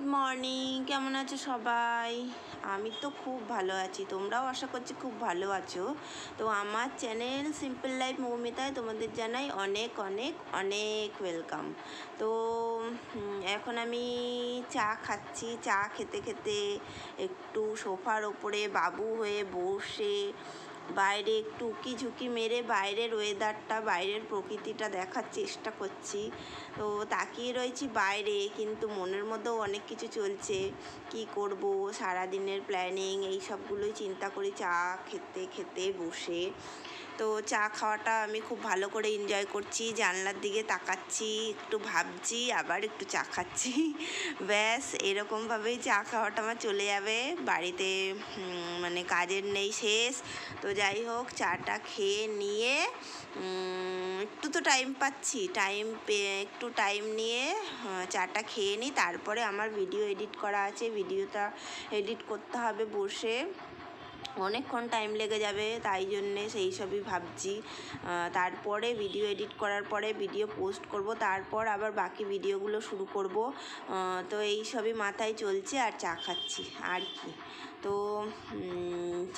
Good morning কেমন আছো সবাই? আমি তো খুব ভালো আছি। তোমরাও আশা করছি খুব ভালো আছো। তো আমার চ্যানেল সিম্পল লাইফ মৌমিতায় তোমাদের জানাই অনেক অনেক অনেক ওয়েলকাম তো এখন আমি চা খাচ্ছি। চা খেতে খেতে একটু সোফার ওপরে বাবু হয়ে বসে বাইরে একটু উকি ঝুঁকি মেরে বাইরের ওয়েদারটা বাইরের প্রকৃতিটা দেখার চেষ্টা করছি। তো তাকিয়ে রয়েছি বাইরে, কিন্তু মনের মধ্যেও অনেক কিছু চলছে। কি করব? সারাদিনের প্ল্যানিং এই সবগুলোই চিন্তা করি চা খেতে খেতে বসে। তো চা খাওয়াটা আমি খুব ভালো করে এনজয় করছি, জানলার দিকে তাকাচ্ছি, একটু ভাবছি, আবার একটু চা খাচ্ছি। ব্যাস, এরকমভাবেই চা খাওয়াটা আমার চলে যাবে। বাড়িতে মানে কাজের নেই শেষ। তো যাই হোক, চাটা খেয়ে নিয়ে একটু তো টাইম পাচ্ছি। টাইম একটু টাইম নিয়ে চাটা খেয়ে নিই। তারপরে আমার ভিডিও এডিট করা আছে। ভিডিওটা এডিট করতে হবে বসে। অনেকক্ষণ টাইম লেগে যাবে, তাই জন্যে সেই সবই ভাবছি। তারপরে ভিডিও এডিট করার পরে ভিডিও পোস্ট করব, তারপর আবার বাকি ভিডিওগুলো শুরু করব। তো এই সবই মাথায় চলছে আর চা খাচ্ছি, আর কি। তো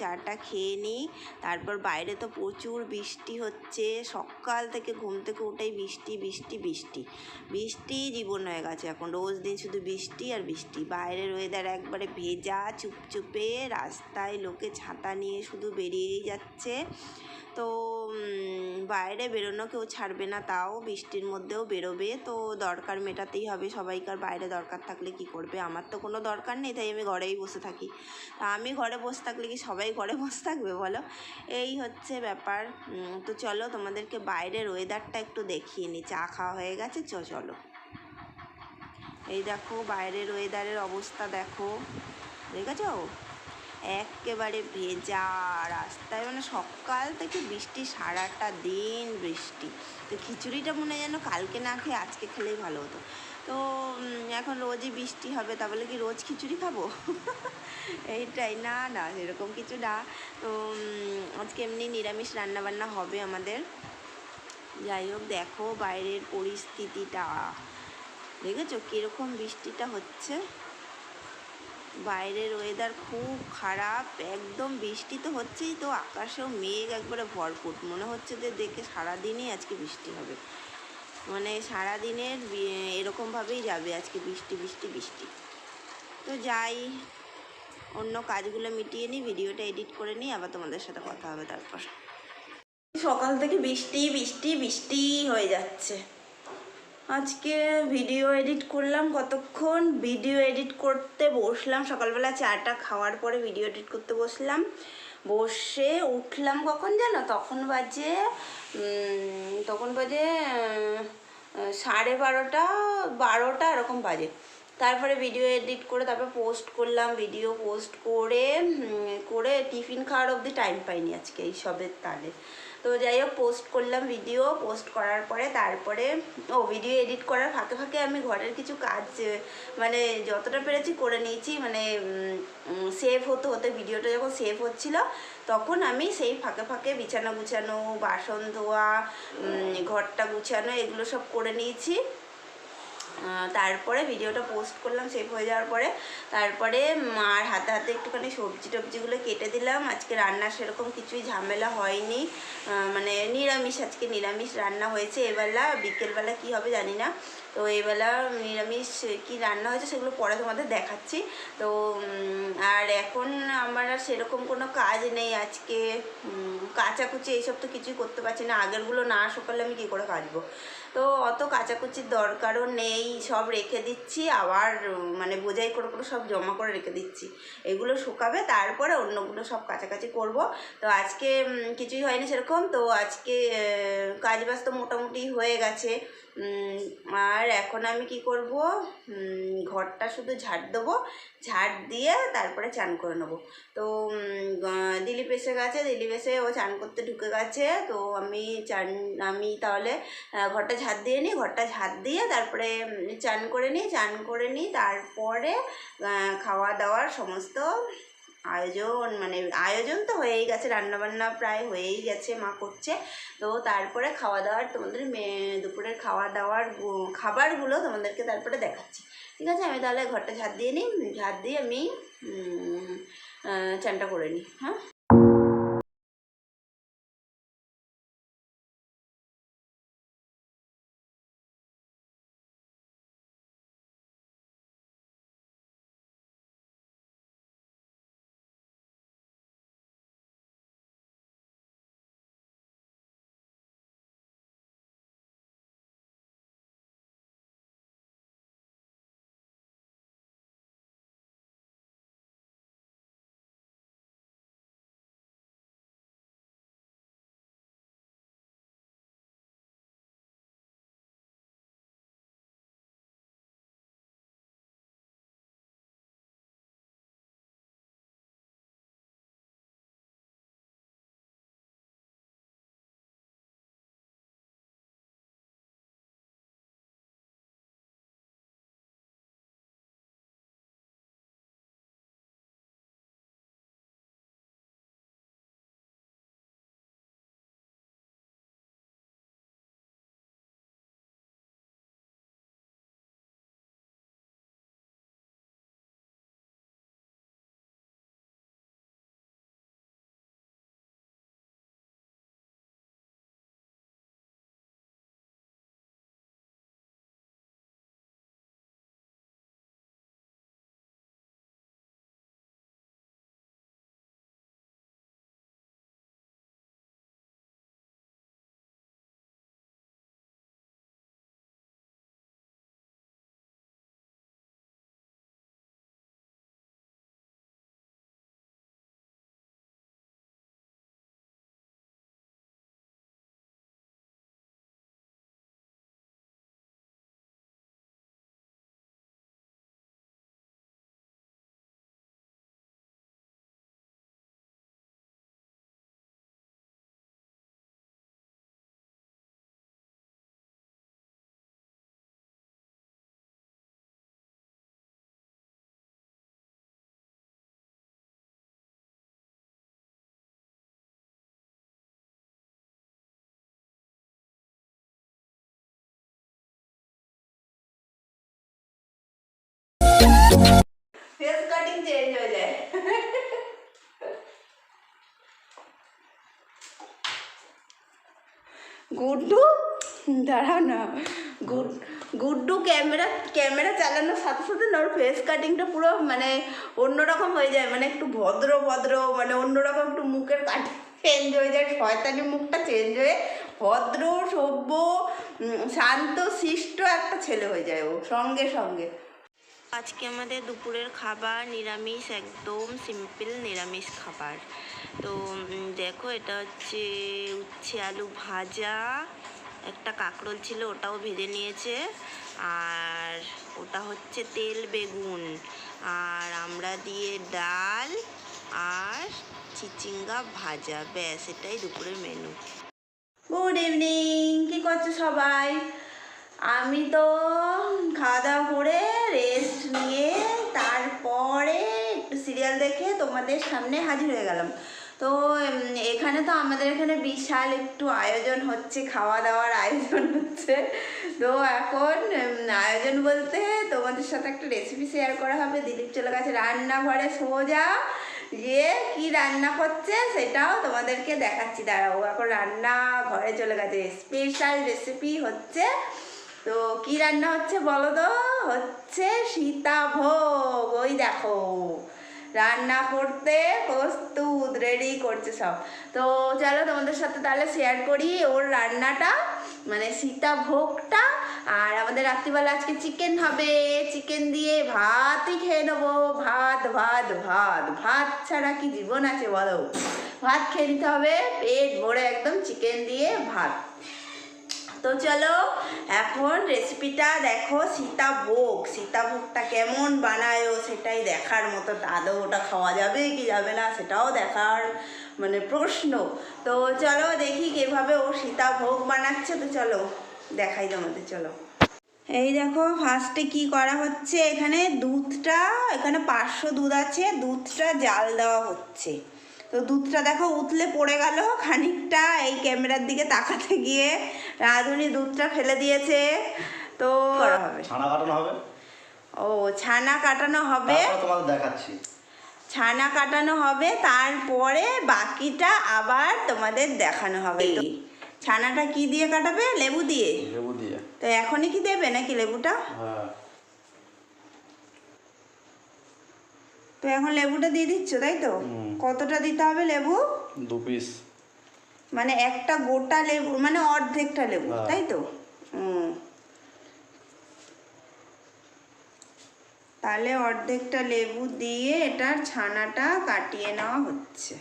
চাটা খেয়ে নিই, তারপর বাইরে তো প্রচুর বৃষ্টি হচ্ছে, সকাল থেকে ঘুম থেকে উঠেই বৃষ্টি বৃষ্টি বৃষ্টি। বৃষ্টি জীবন হয়ে গেছে এখন, রোজ দিন শুধু বৃষ্টি আর বৃষ্টি। বাইরের ওয়েদার একবারে ভেজা, চুপচুপে, রাস্তায় লোকে ছাতা নিয়ে শুধু বেরিয়েই যাচ্ছে। তো বাইরে বেরোনো কেউ ছাড়বে না, তাও বৃষ্টির মধ্যেও বেরোবে। তো দরকার মেটাতেই হবে সবাইকার, বাইরে দরকার থাকলে কি করবে? আমার তো কোনো দরকার নেই, তাই আমি ঘরেই বসে থাকি। তা আমি ঘরে বসে থাকলে কি সবাই ঘরে বসে থাকবে বলো? এই হচ্ছে ব্যাপার। তো চলো তোমাদেরকে বাইরের ওয়েদারটা একটু দেখিয়ে নিই চা খাওয়া হয়ে গেছে, চ, চলো। এই দেখো, বাইরের ওয়েদারের অবস্থা দেখো। দেখেছ? একেবারে ভেজা রাস্তায়। মানে সকাল থেকে বৃষ্টি, সারাটা দিন বৃষ্টি। তো খিচুড়িটা মনে যেন কালকে না খেয়ে আজকে খেলেই ভালো হতো। তো এখন রোজই বৃষ্টি হবে, তা বলে কি রোজ খিচুড়ি খাব? এইটাই। না না, সেরকম কিছু না। তো আজকে এমনি নিরামিষ রান্নাবান্না হবে আমাদের। যাই হোক, দেখো বাইরের পরিস্থিতিটা। দেখেছ কীরকম বৃষ্টিটা হচ্ছে? বাইরের ওয়েদার খুব খারাপ, একদম বৃষ্টি তো হচ্ছেই তো, আকাশেও মেঘ একবারে ভরপুর মনে হচ্ছে যে দেখে সারাদিনই আজকে বৃষ্টি হবে। মানে সারাদিনের এরকমভাবেই যাবে আজকে বৃষ্টি বৃষ্টি বৃষ্টি। তো যাই, অন্য কাজগুলো মিটিয়ে নিই, ভিডিওটা এডিট করে নিই, আবার তোমাদের সাথে কথা হবে তারপর। সকাল থেকে বৃষ্টি বৃষ্টি বৃষ্টি হয়ে যাচ্ছে। আজকে ভিডিও এডিট করলাম কতক্ষণ? ভিডিও এডিট করতে বসলাম। সকালবেলা চাটা খাওয়ার পরে ভিডিও এডিট করতে বসলাম। বসে উঠলাম কখন জানো? তখন বাজে তখন বাজে সাড়ে বারোটা বারোটা এরকম বাজে। তারপরে ভিডিও এডিট করে তারপরে পোস্ট করলাম ভিডিও পোস্ট করে করে টিফিন খাওয়ার অবধি টাইম পাইনি আজকে এই সবের তালে। তো যাই হোক পোস্ট করলাম ভিডিও পোস্ট করার পরে তারপরে, ও ভিডিও এডিট করার ফাঁকে ফাঁকে আমি ঘরের কিছু কাজ মানে যতটা পেরেছি করে নিয়েছি মানে সেভ হতে হতে ভিডিওটা যখন সেভ হচ্ছিল, তখন আমি সেই ফাঁকে ফাঁকে বিছানা গুছানো, বাসন ধোয়া ঘরটা গুছানো, এগুলো সব করে নিয়েছি। তারপরে ভিডিওটা পোস্ট করলাম সেভ হয়ে যাওয়ার পরে। তারপরে মার হাতে হাতে একটুখানি সবজি টবজিগুলো কেটে দিলাম। আজকে রান্না সেরকম কিছুই ঝামেলা হয়নি। মানে নিরামিষ, আজকে নিরামিষ রান্না হয়েছে। এবেলা, বিকেলবেলা কি হবে জানি না। তো এবেলা নিরামিষ কি রান্না হয়েছে সেগুলো পরে তোমাদের দেখাচ্ছি। তো আর এখন আমার আর সেরকম কোনো কাজ নেই আজকে। কাচাকুচি এইসব তো কিছুই করতে পারছি না। আগেরগুলো না সকালে আমি কী করে কাচবো? তো অত কাচাকুচির দরকারও নেই সব রেখে দিচ্ছি আবার মানে বোঝাই করে করে সব জমা করে রেখে দিচ্ছি। এগুলো শুকাবে তারপরে অন্যগুলো সব কাছাকাছি করব। তো আজকে কিছুই হয়নি সেরকম তো আজকে আহ, কাজ বাজ তো মোটামুটি হয়ে গেছে। আর এখন আমি কি করব? ঘরটা শুধু ঝাড় দেবো ঝাড় দিয়ে তারপরে চান করে নেব। তো দিলীপ এসে গেছে দিলীপ এসে ও চান করতে ঢুকে গেছে তো আমি চান আমি তাহলে ঘরটা ঝাড় দিয়ে নিই, ঘরটা ঝাড় দিয়ে তারপরে চান করে নিই, চান করে নিই, তারপরে খাওয়া দাওয়ার সমস্ত আয়োজন মানে আয়োজন তো হয়েই গেছে, রান্নাবান্না প্রায় হয়েই গেছে, মা করছে। তো তারপরে খাওয়া দাওয়ার তোমাদের দুপুরের খাওয়া দাওয়ার খাবারগুলো তোমাদেরকে তারপরে দেখাচ্ছি। ঠিক আছে? আমি তাহলে ঘরটা ঝাড় দিয়ে নিই ঝাড় দিয়ে আমি চানটা করে নিই হ্যাঁ? গুড্ডু? দাঁড়াও না। গুড, গুড্ডু ক্যামেরা ক্যামেরা চালানোর সাথে সাথে না ওর ফেস কাটিংটা পুরো মানে অন্যরকম হয়ে যায়। মানে একটু ভদ্র ভদ্র মানে অন্যরকম একটু মুখের কাটিং চেঞ্জ হয়ে যায়। শয়তানি মুখটা চেঞ্জ হয়ে ভদ্র, সভ্য শান্ত, শিষ্ট একটা ছেলে হয়ে যায় ও, সঙ্গে সঙ্গে। আজকে আমাদের দুপুরের খাবার নিরামিষ, একদম সিম্পল নিরামিষ খাবার। তো দেখো এটা হচ্ছে উচ্ছে আলু ভাজা। একটা কাঁকরোল ছিল, ওটাও ভেজে নিয়েছে। আর ওটা হচ্ছে তেল বেগুন। আর আমরা দিয়ে ডাল আর চিচিঙ্গা ভাজা। ব্যাস, এটাই দুপুরের মেনু গুড ইভিনিং কি করছ সবাই? আমি তো খাওয়া দাওয়া করে রেস্ট নিয়ে তারপরে সিরিয়াল দেখে তোমাদের সামনে হাজির হয়ে গেলাম। তো এখানে তো আমাদের এখানে বিশাল একটু আয়োজন হচ্ছে, খাওয়া দাওয়ার আয়োজন হচ্ছে। তো এখন আয়োজন বলতে তোমাদের সাথে একটা রেসিপি শেয়ার করা হবে। দিলীপ চলে গেছে রান্নাঘরে সোজা। যে কি রান্না করছে সেটাও তোমাদেরকে দেখাচ্ছি। দাঁড়াও, এখন রান্না ঘরে চলে গেছে। স্পেশাল রেসিপি হচ্ছে, তো কি রান্না হচ্ছে বলো তো? হচ্ছে সীতাভোগ, ওই দেখো। রান্না করতে প্রস্তুত রেডি করছে সব। তো চলো তোমাদের সাথে তাহলে শেয়ার করি ওর রান্নাটা মানে সীতাভোগটা আর আমাদের রাত্রিবেলা আজকে চিকেন হবে। চিকেন দিয়ে ভাতই খেয়ে নেব। ভাত ভাত ভাত। ভাত ছাড়া কি জীবন আছে বলো? ভাত খেয়ে নিতে হবে, পেট ভরে একদম চিকেন দিয়ে ভাত। তো চলো, এখন রেসিপিটা দেখো সীতাভোগ সীতাভোগটা কেমন বানায় ও সেটাই দেখার মতো। আদৌ ওটা খাওয়া যাবে কি যাবে না সেটাও দেখার মানে প্রশ্ন। তো চলো দেখি কীভাবে ও সীতাভোগ বানাচ্ছে। তো চলো, দেখাই তোমাদের, চলো। এই দেখো ফার্স্টে কি করা হচ্ছে? এখানে দুধটা, এখানে পাঁচশো দুধ আছে, দুধটা জাল দেওয়া হচ্ছে। তো দুধটা দেখো, উতলে পড়ে গেল। খানিকটা এই ক্যামেরার দিকে তাকাতে গিয়ে রাঁধুনি দুধটা ফেলে দিয়েছে। তো ছানা কাটানো হবে? ও ছানা কাটানো হবে। তোমাদের দেখাচ্ছি। ছানা কাটানো হবে তারপরে বাকিটা আবার তোমাদের দেখানো হবে। ছানাটা কি দিয়ে কাটাবে? লেবু দিয়ে? লেবু দিয়ে। তো এখনই কি দেবে নাকি লেবুটা? হ্যাঁ। তো এখন লেবুটা দিয়ে দিচ্ছ তাই তো? কতটা দিতে হবে লেবু? দু পিস। মানে একটা গোটা লেবু মানে অর্ধেকটা লেবু হ্যাঁ। তাই তো? তাহলে অর্ধেকটা লেবু দিয়ে এটার ছানাটা কাটিয়ে নেওয়া হচ্ছে।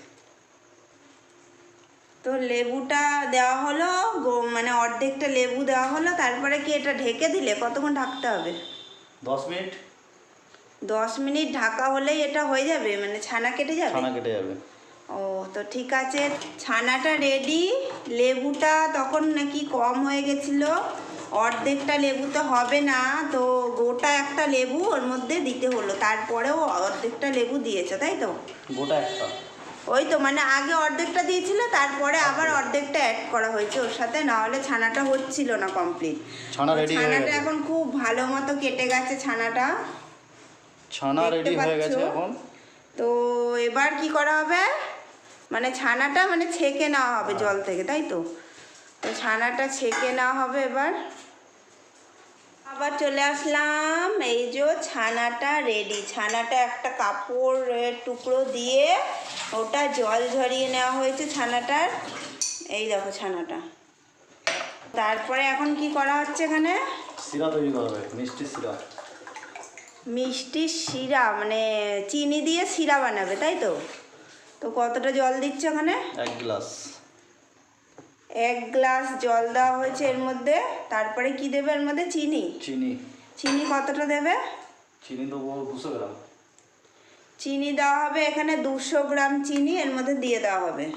তো লেবুটা দেওয়া হলো মানে অর্ধেকটা লেবু দেওয়া হলো তারপরে কি এটা ঢেকে দিলে? কতক্ষণ ঢাকতে হবে? দশ মিনিট। দশ মিনিট ঢাকা হলেই এটা হয়ে যাবে? মানে ছানা কেটে যাবে? ছানা কেটে যাবে। ও তো ঠিক আছে ছানাটা রেডি লেবুটা তখন নাকি কম হয়ে গেছিল অর্ধেকটা লেবুতে হবে না তো গোটা একটা লেবু ওর মধ্যে দিতে হলো তারপরেও অর্ধেকটা লেবু দিয়েছে তাই তো? গোটা একটা। ওই তো মানে আগে অর্ধেকটা দিয়েছিল তারপরে আবার অর্ধেকটা অ্যাড করা হয়েছে ওর সাথে না হলে ছানাটা হচ্ছিল না কমপ্লিট ছানা রেডি ছানাটা এখন খুব ভালো মতো কেটে গেছে ছানাটা। ছানা রেডি হয়ে গেছে এখন। তো এবার কি করা হবে? মানে ছানাটা মানে ছেঁকে নেওয়া হবে জল থেকে তাই তো? তো ছানাটা ছেঁকে নেওয়া হবে এবার। আবার চলে আসলাম এই যে ছানাটা রেডি ছানাটা একটা কাপড়ের টুকরো দিয়ে ওটা জল ঝরিয়ে নেওয়া হয়েছে ছানাটার। এই দেখো ছানাটা। তারপরে এখন কি করা হচ্ছে এখানে? শিরা তৈরি করবে মিষ্টি শিরা। মিষ্টি শিরা মানে চিনি দিয়ে শিরা বানাবে তাই তো? তো কতটা জল দিচ্ছে ওখানে এক গ্লাস। এক গ্লাস জল দেওয়া হয়েছে এর মধ্যে। তারপরে কি দেবে এর মধ্যে? চিনি। চিনি। চিনি কতটা দেবে? চিনি দেবো দুশো গ্রাম। চিনি দেওয়া হবে এখানে দুশো গ্রাম চিনি এর মধ্যে দিয়ে দেওয়া হবে।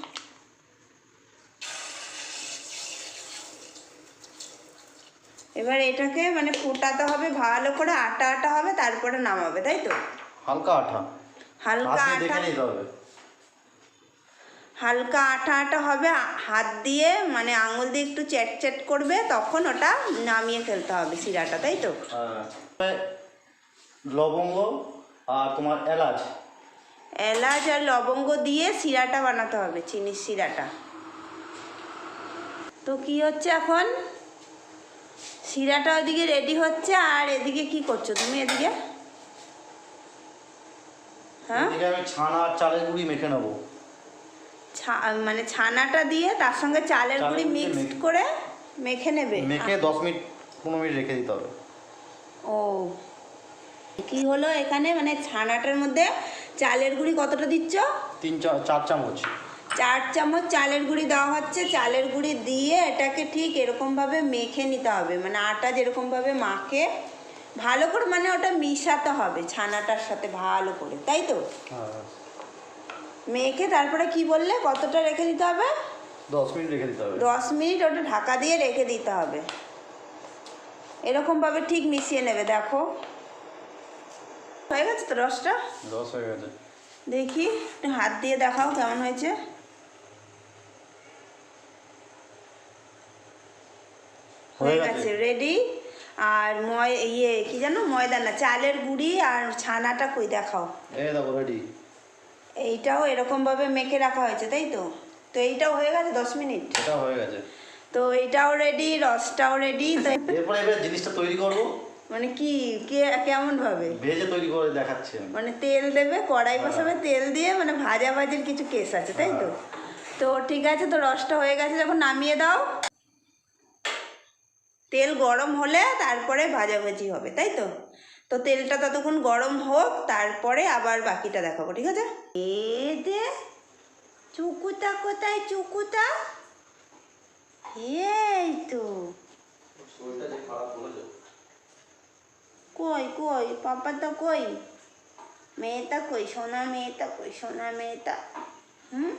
এবার এটাকে মানে ফোটাতে হবে ভালো করে আটা আটা হবে তারপরে নামাবে তাই তো? হালকা আঠা। হালকা আটা দেখে নিতে হবে। হালকা আটা আটা হবে হাত দিয়ে মানে আঙুল দিয়ে একটু চ্যাট চ্যাট করবে তখন ওটা নামিয়ে ফেলতে হবে শিরাটা তাই তো। লবঙ্গ আর তোমার এলাচ। এলাচ আর লবঙ্গ দিয়ে শিরাটা বানাতে হবে চিনির শিরাটা। তো কি হচ্ছে এখন? শিরাটা ওদিকে রেডি হচ্ছে আর এদিকে কি করছ তুমি এদিকে? হ্যাঁ? আমি ছানা আর চালের গুঁড়ি মেখে নেব। মানে ছানাটা দিয়ে তার সঙ্গে চালের গুঁড়ি মিক্সড করে মেখে নেবে? মেখে দশ মিনিট পনেরো মিনিট রেখে দিতে হবে। ও। কি হলো এখানে? মানে ছানাটার মধ্যে চালের গুঁড়ি কতটা দিচ্ছ? তিন চার চামচ। চার চামচ চালের গুঁড়ি দেওয়া হচ্ছে। চালের গুঁড়ি দিয়ে এটাকে ঠিক এরকমভাবে মেখে নিতে হবে। মানে আটা যেরকমভাবে মাখে ভালো করে মানে ওটা মিশাতে হবে ছানাটার সাথে ভালো করে তাই তো? হ্যাঁ। মেখে তারপরে কি বললে? কতটা রেখে দিতে হবে? দশ মিনিট রেখে দিতে হবে। দশ মিনিট ওটা ঢাকা দিয়ে রেখে দিতে হবে। এরকমভাবে ঠিক মিশিয়ে নেবে দেখো। হয়ে গেছে তো রসটা? দশ হয়ে গেছে। দেখি একটু হাত দিয়ে দেখাও কেমন হয়েছে। হয়ে গেছে। রেডি আর ময় ইয়ে কি জানো ময়দা না চালের গুঁড়ি আর ছানাটা কই? দেখাও। এই দেখো রেডি এইটাও এরকমভাবে মেখে রাখা হয়েছে তাই তো? তো এইটাও হয়ে গেছে দশ মিনিট? এটা হয়ে গেছে। তো এইটাও রেডি রসটাও রেডি তো? এরপরে এবার জিনিসটা তৈরি করব। মানে কি কে কেমন ভাবে ভেজে তৈরি করে দেখাচ্ছি মানে তেল দেবে কড়াই হ্যাঁ। বসাবে তেল দিয়ে মানে ভাজা ভাজির কিছু কেস আছে তাই তো? তো ঠিক আছে তো রসটা হয়ে গেছে যখন নামিয়ে দাও তেল গরম হলে তারপরে ভাজাভাজি হবে তাই তো? তো তেলটা ততক্ষণ গরম হোক তারপরে আবার বাকিটা দেখাবো ঠিক আছে? এ দে চুকুতা কোথায় চুকুতা? এই তো। কই কই পাপা তো কই? মেয়েটা কই? সোনা মেয়েটা কই? সোনা মেয়েটা। হুম?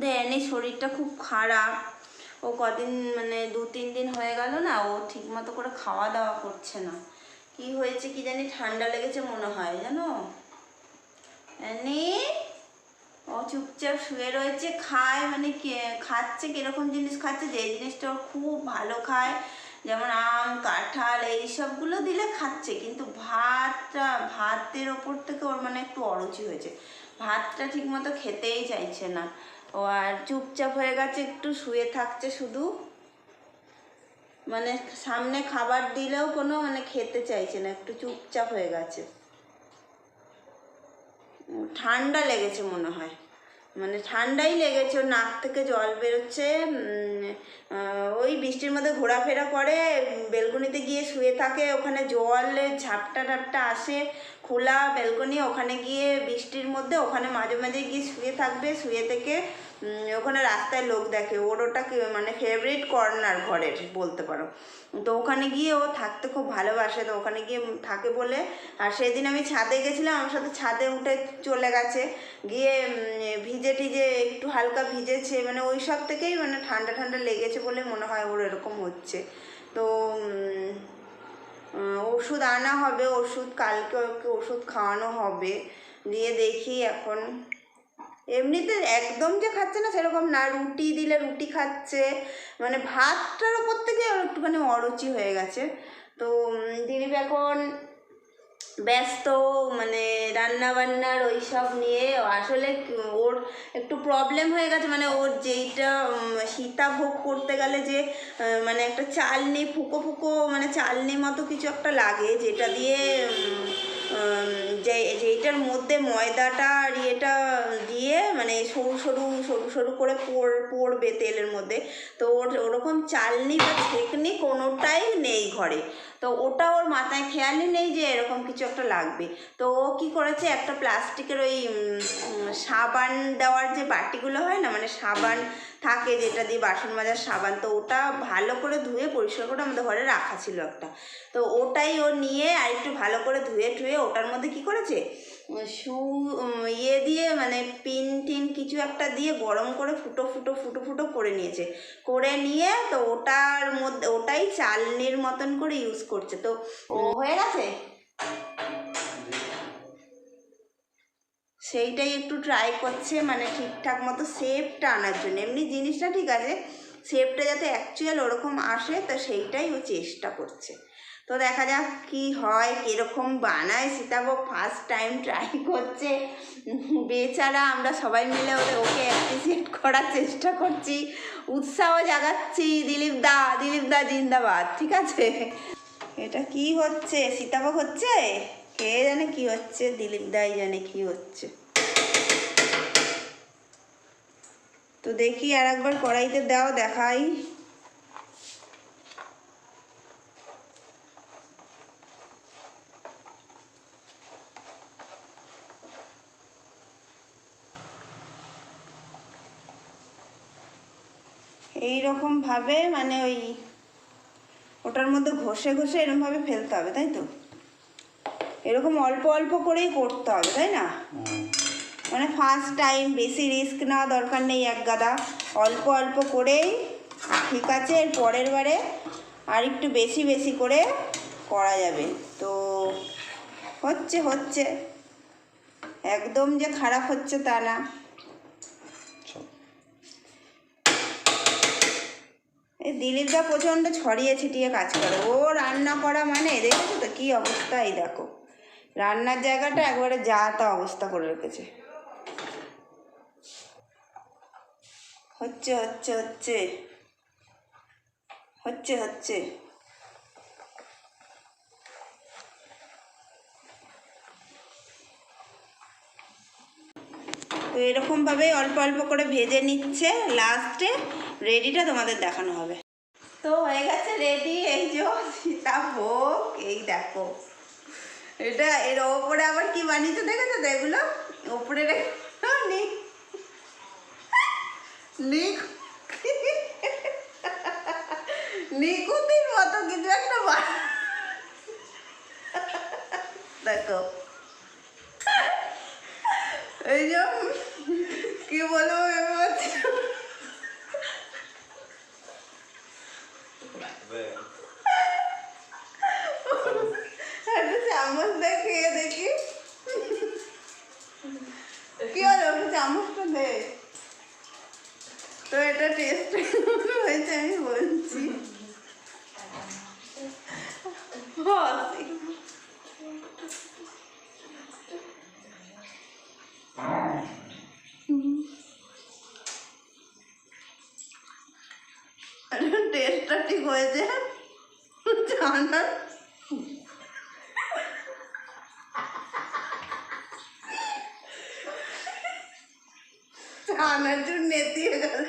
দেয়নি শরীরটা খুব খারাপ। ও কদিন মানে দু, তিন দিন হয়ে গেল না, ও ঠিক মতো করে খাওয়া দাওয়া করছে না। কি হয়েছে কি জানি ঠান্ডা লেগেছে মনে হয় জানো? ও চুপচাপ শুয়ে রয়েছে, খায় মানে খাচ্ছে, কীরকম জিনিস খাচ্ছে, যে জিনিসটা ওর খুব ভালো খায়, যেমন আম, কাঁঠাল, এই সবগুলো দিলে খাচ্ছে, কিন্তু ভাতটা, ভাতের ওপর থেকে ওর মানে একটু অরুচি হয়েছে। ভাতটা ঠিক মতো খেতেই চাইছে না। ও আর চুপচাপ হয়ে গেছে, একটু শুয়ে থাকছে শুধু। মানে সামনে খাবার দিলেও কোনো মানে খেতে চাইছে না, একটু চুপচাপ হয়ে গেছে। ঠান্ডা লেগেছে মনে হয়। মানে ঠান্ডাই লেগেছে নাক থেকে জল বেরোচ্ছে ওই বৃষ্টির মধ্যে ঘোরাফেরা করে বেলকনিতে গিয়ে শুয়ে থাকে, ওখানে জলের ঝাপটা টাপটা আসে খোলা ব্যালকনি ওখানে গিয়ে বৃষ্টির মধ্যে ওখানে মাঝে মাঝে গিয়ে শুয়ে থাকবে, শুয়ে থেকে ওখানে রাস্তায় লোক দেখে। ওর ওটা মানে ফেভারিট কর্নার ঘরের, বলতে পারো। তো ওখানে গিয়ে ও থাকতে খুব ভালোবাসে, তো ওখানে গিয়ে থাকে বলে। আর সেদিন আমি ছাদে গেছিলাম, আমার সাথে ছাদে উঠে চলে গেছে। গিয়ে ভিজে টিজে একটু হালকা ভিজেছে মানে ওই সব থেকেই মানে ঠান্ডা ঠান্ডা লেগেছে বলে মনে হয় ওর এরকম হচ্ছে। তো ওষুধ আনা হবে, ওষুধ কালকে ওকে ওষুধ খাওয়ানো হবে। দিয়ে দেখি এখন এমনিতে একদম যে খাচ্ছে না সেরকম না, রুটি দিলে রুটি খাচ্ছে। মানে ভাতটার ওপর থেকে একটুখানি অরুচি হয়ে গেছে। তো দিলীপ এখন ব্যস্ত মানে রান্না বান্নার ওই সব নিয়ে আসলে ওর একটু প্রবলেম হয়ে গেছে। মানে ওর যেইটা উম, সীতাভোগ করতে গেলে যে মানে একটা চালনি ফুকো ফুকো মানে চালনি মতো কিছু একটা লাগে যেটা দিয়ে যে যেইটার মধ্যে ময়দাটা আর ইয়েটা দিয়ে মানে সরু সরু সরু সরু করে পোড় পড়বে তেলের মধ্যে। তো ওর ওরকম চালনি বা ছেকনি কোনোটাই নেই ঘরে। তো ওটা ওর মাথায় খেয়ালই নেই যে এরকম কিছু একটা লাগবে। তো ও কী করেছে, একটা প্লাস্টিকের ওই সাবান দেওয়ার যে বাটিগুলো হয় না মানে সাবান থাকে যেটা দিয়ে বাসন মাজার সাবান, তো ওটা ভালো করে ধুয়ে পরিষ্কার করে আমাদের ঘরে রাখা ছিল একটা। তো ওটাই ও নিয়ে আর একটু ভালো করে ধুয়ে টুয়ে ওটার মধ্যে কি করেছে সু ইয়ে দিয়ে মানে পিন টিন কিছু একটা দিয়ে গরম করে ফুটো ফুটো ফুটো ফুটো করে নিয়েছে। করে নিয়ে তো ওটার মধ্যে, ওটাই চালনির মতন করে ইউজ করছে। তো হয়ে গেছে? সেইটাই একটু ট্রাই করছে মানে ঠিকঠাক মতো শেপটা আনার জন্য। এমনি জিনিসটা ঠিক আছে শেপটা যাতে অ্যাকচুয়াল ওরকম আসে, তো সেইটাই ও চেষ্টা করছে। তো দেখা যাক কি হয়, কীরকম বানায় সীতাভোগ। ফার্স্ট টাইম ট্রাই করছে। বেচারা, আমরা সবাই মিলে ওদের ওকে অ্যাপ্রিসিয়েট করার চেষ্টা করছি। উৎসাহ জাগাচ্ছি, দিলীপ দা দিলীপ দা জিন্দাবাদ, ঠিক আছে? এটা কি হচ্ছে? সীতাভোগ হচ্ছে? কে জানে কি হচ্ছে? দিলীপ দাই জানে কি হচ্ছে। তো দেখি আর একবার কড়াইতে দাও, দেখাই। এই ভাবে মানে ওই ওটার মধ্যে ঘষে ঘষে এরকমভাবে ফেলতে হবে, তাই তো? এরকম অল্প অল্প করেই করতে হবে, তাই না? মানে ফার্স্ট টাইম বেশি রিস্ক নেওয়া দরকার নেই এক গাদা। অল্প অল্প করেই, ঠিক আছে, এর পরের বারে আর একটু বেশি বেশি করে করা যাবে। তো হচ্ছে হচ্ছে। একদম যে খারাপ হচ্ছে তা না চল। এই দিলীপদা প্রচণ্ড ছড়িয়ে ছিটিয়ে কাজ করে। ও রান্না করা মানে দেখেছ তো কী অবস্থা? এই দেখো। রান্নার জায়গাটা একবারে যা তা অবস্থা করে রেখেছে। হচ্ছে হচ্ছে হচ্ছে। হচ্ছে হচ্ছে। তো এরকমভাবেই অল্প অল্প করে ভেজে নিচ্ছে লাস্টে। রেডিটা তোমাদের দেখানো হবে। তো হয়ে গেছে রেডি এই যে সীতাভোগ এই দেখো। এটা এর ওপরে আবার কি বানিয়েছো দেখেছ তো এগুলো? ওপরে নিকুতির মতো কিছু একটা দেখো। এই যে কি বলব ভেবে পাচ্ছি না। একটা চামচ দিয়ে খেয়ে দেখি কি হলো একটা চামচটা দে তো এটা হয়েছে আমি বলছি। টেস্টটা ঠিক হয়েছে জানা চানাচুর নেতিয়ে গেল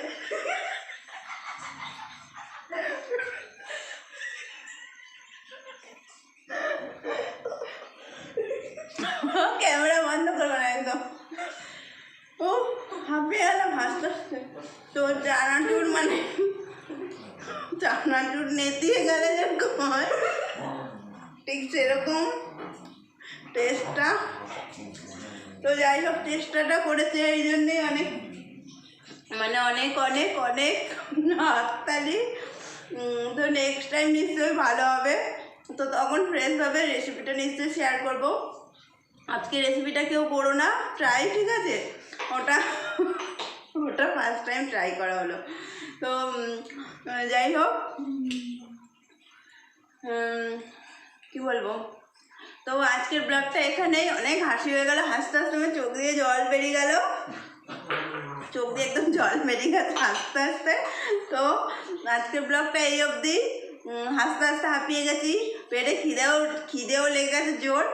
ক্যামেরা বন্ধ করব না একদম ও হাঁপিয়ে গেলাম হাসতে হাসতে তো চানাচুর নেতিয়ে গেলে যেরকম হয়, ঠিক সেরকম টেস্টটা তো যাই হোক চেষ্টাটা করেছে এই জন্যে অনেক মানে অনেক অনেক অনেক হাততালি। তো নেক্সট টাইম নিশ্চয়ই ভালো হবে। তো তখন ফ্রেশভাবে রেসিপিটা নিশ্চয়ই শেয়ার করব। আজকে রেসিপিটা কেউ করো না ট্রাই ঠিক আছে? ওটা ওটা ফার্স্ট টাইম ট্রাই করা হলো। তো যাই হোক কি বলব? তো আজকের ব্লগটা এখানেই। অনেক হাসি হয়ে গেল, হাসতে হাসতে আমার চোখ দিয়ে জল বেরিয়ে গেল। চোখ দিয়ে একদম জল বেরিয়ে গেছে হাসতে হাসতে। তো, আজকের ব্লগটা এই অবধি। হাসতে হাসতে হাঁপিয়ে গেছি। পেটে খিদেও খিদেও লেগে গেছে জোর।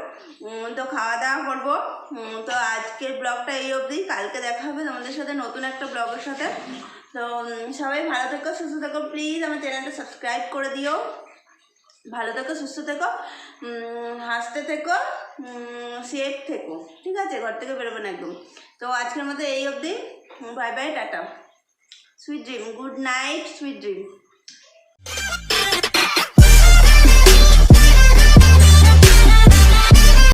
তো খাওয়া দাওয়া করব। তো আজকের ব্লগটা এই অবধি। কালকে দেখা হবে তোমাদের সাথে নতুন একটা ব্লগের সাথে। তো সবাই ভালো থেকো, সুস্থ থেকো প্লিজ আমার চ্যানেলটা সাবস্ক্রাইব করে দিও। ভালো থেকো, সুস্থ থেকো হাসতে থেকো সেফ থেকো, ঠিক আছে? ঘর থেকে বেরোবে না একদম। তো আজকের মতো এই অবধি bye bye tata. Sweet dream good night sweet dream